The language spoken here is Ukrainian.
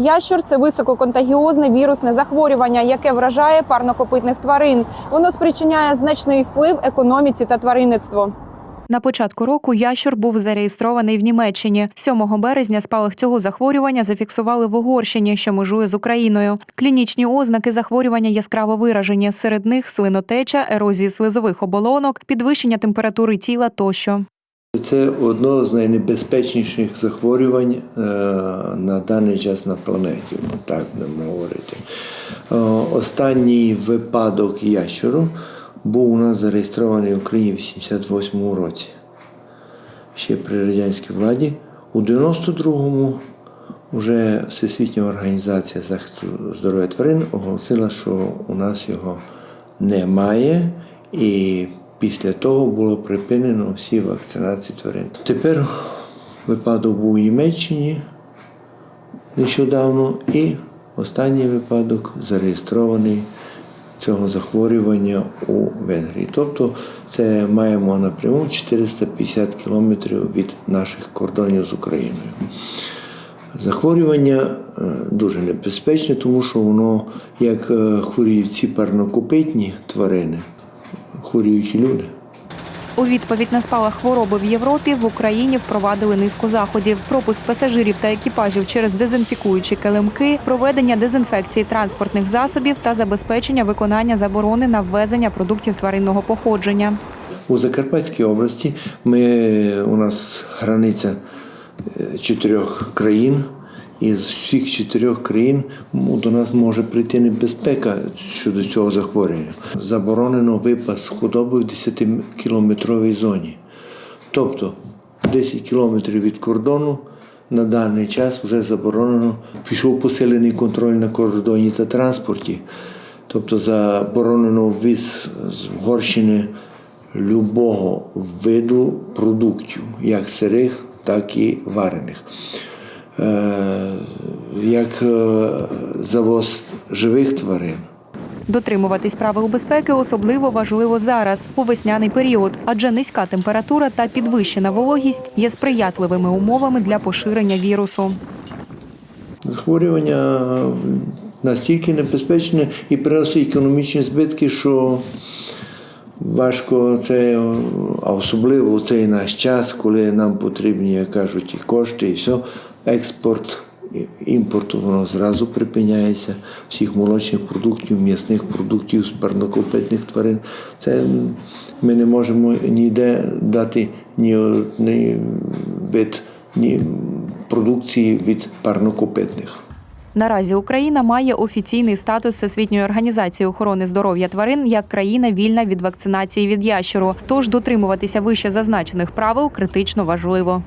Ящур це висококонтагіозне вірусне захворювання, яке вражає парнокопитних тварин. Воно спричиняє значний вплив економіці та тваринництву. На початку року ящур був зареєстрований в Німеччині. 7 березня спалах цього захворювання зафіксували в Угорщині, що межує з Україною. Клінічні ознаки захворювання яскраво виражені. Серед них свинотеча, ерозії слизових оболонок, підвищення температури тіла тощо. Це одно з найнебезпечніших захворювань е, на даний час на планеті, ну, так будемо говорити. Е, Останній випадок ящуру був у нас зареєстрований в Україні в 88-му році. Ще при радянській владі. У 92-му вже Всесвітня організація захисту здоров'я тварин оголосила, що у нас його немає, і після того було припинено всі вакцинації тварин. Тепер випадок був у Німеччині нещодавно, і останній випадок зареєстрований цього захворювання у Венгрії. Тобто це маємо напряму 450 кілометрів від наших кордонів з Україною. Захворювання е, дуже небезпечне, тому що воно, як е, хворіють ці парнокопитні тварини, хворіють люди. У відповідь на спалах хвороби в Європі в Україні впровадили низку заходів: пропуск пасажирів та екіпажів через дезінфікуючі килимки, проведення дезінфекції транспортних засобів та забезпечення виконання заборони на ввезення продуктів тваринного походження. У Закарпатській області ми, у нас границя е, чотирьох країн. І з всіх чотирьох країн до нас може прийти небезпека щодо цього захворювання. Заборонено випас худоби в 10-кілометровій зоні. Тобто 10 кілометрів від кордону на даний час вже заборонено. Пішов посилений контроль на кордоні та транспорті. Тобто заборонено ввіз з Угорщини любого виду продуктів, як сирих, так і варених. Е, Як е, завоз живих тварин. Дотримуватись правил безпеки особливо важливо зараз, у весняний період, адже низька температура та підвищена вологість є сприятливими умовами для поширення вірусу. Захворювання настільки небезпечне і приносить економічні збитки, що важко це, а особливо у цей наш час, коли нам потрібні, як кажуть, і кошти, і все, експорт. Імпорт воно зразу припиняється всіх молочних продуктів, м'ясних продуктів з парнокопитних тварин. Це ми не можемо ніде дати ні одний вид ні продукції від парнокопитних. Наразі Україна має офіційний статус Всесвітньої організації охорони здоров'я тварин як країна вільна від вакцинації від ящеру. Тож дотримуватися вище зазначених правил критично важливо.